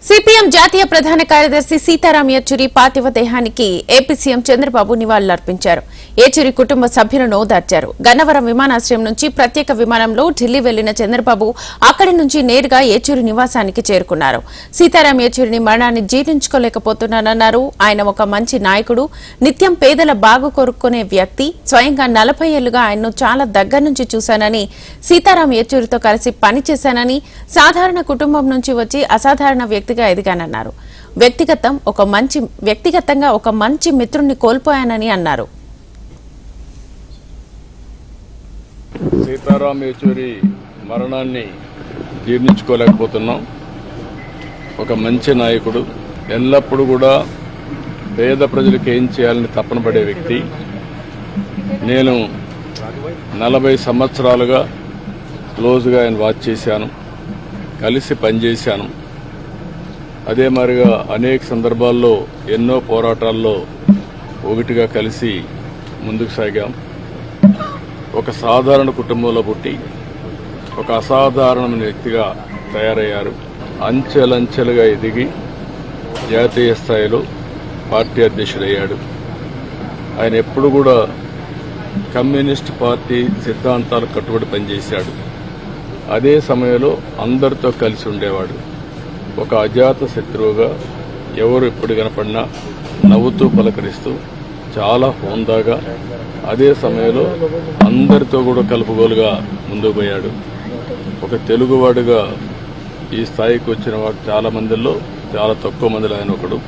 Sí, CPM జాతీయ ప్రధాన కార్యదర్శి సీతారాం యెచూరి పార్థివ దేహానికి ఏపీ సీఎం చంద్రబాబు నివాళులర్పించారు. ఏచూరి కుటుంబ సభ్యులను ఓదార్చారు. గన్నవరం విమానాశ్రయం నుంచి ప్రత్యేక విమానంలో ఢిల్లీ వెళ్ళిన చంద్రబాబు అక్కడి నుంచి నేరుగా ఏచూరి నివాసానికి చేరుకున్నారు. సీతారాం యెచూరిని మరణాన్ని జీర్ణించుకోలేకపోతున్నానన్నారు. ఆయన ఒక మంచి నాయకుడు నిత్యం పేదల బాగు కోరుకునే వ్యక్తి. స్వయంగా నలభై ఏళ్ళుగా ఆయన్ను చాలా దగ్గర నుంచి చూశానని సీతారాం యెచూరితో కలిసి పనిచేశానని సాధారణ కుటుంబం నుంచి వచ్చి అసాధారణ వ్యక్తిగా ఎదిగానన్నారు వ్యక్తిగతం ఒక మంచి వ్యక్తిగతంగా ఒక మంచి మిత్రుణ్ణి కోల్పోయానని అన్నారు. సీతారాం యేచూరి మరణాన్ని జీర్ణించుకోలేకపోతున్నాం. ఒక మంచి నాయకుడు ఎల్లప్పుడూ కూడా పేద ప్రజలకు ఏం చేయాలని తప్పన పడే వ్యక్తి. నేను నలభై సంవత్సరాలుగా క్లోజ్గా ఆయన వాచ్ చేశాను కలిసి పనిచేశాను. అదే మాదిరిగా అనేక సందర్భాల్లో ఎన్నో పోరాటాల్లో ఒకటిగా కలిసి ముందుకు సాగాం. ఒక సాధారణ కుటుంబంలో పుట్టి ఒక అసాధారణమైన వ్యక్తిగా తయారయ్యారు. అంచెలంచెలుగా ఎదిగి జాతీయ స్థాయిలో పార్టీ అధ్యక్షుడయ్యాడు. ఆయన ఎప్పుడు కూడా కమ్యూనిస్ట్ పార్టీ సిద్ధాంతాలు కట్టుబడి పనిచేశాడు. అదే సమయంలో అందరితో కలిసి ఉండేవాడు. ఒక అజాత శత్రువుగా ఎవరు ఎప్పుడు కనపడినా నవ్వుతూ పలకరిస్తూ చాలా హోందాగా అదే సమయంలో అందరితో కూడా కలుపుగోలుగా ముందుకు పోయాడు. ఒక తెలుగువాడుగా ఈ స్థాయికి వచ్చిన వాడు చాలా మందిలో చాలా తక్కువ మందిలో ఆయన ఒకడు.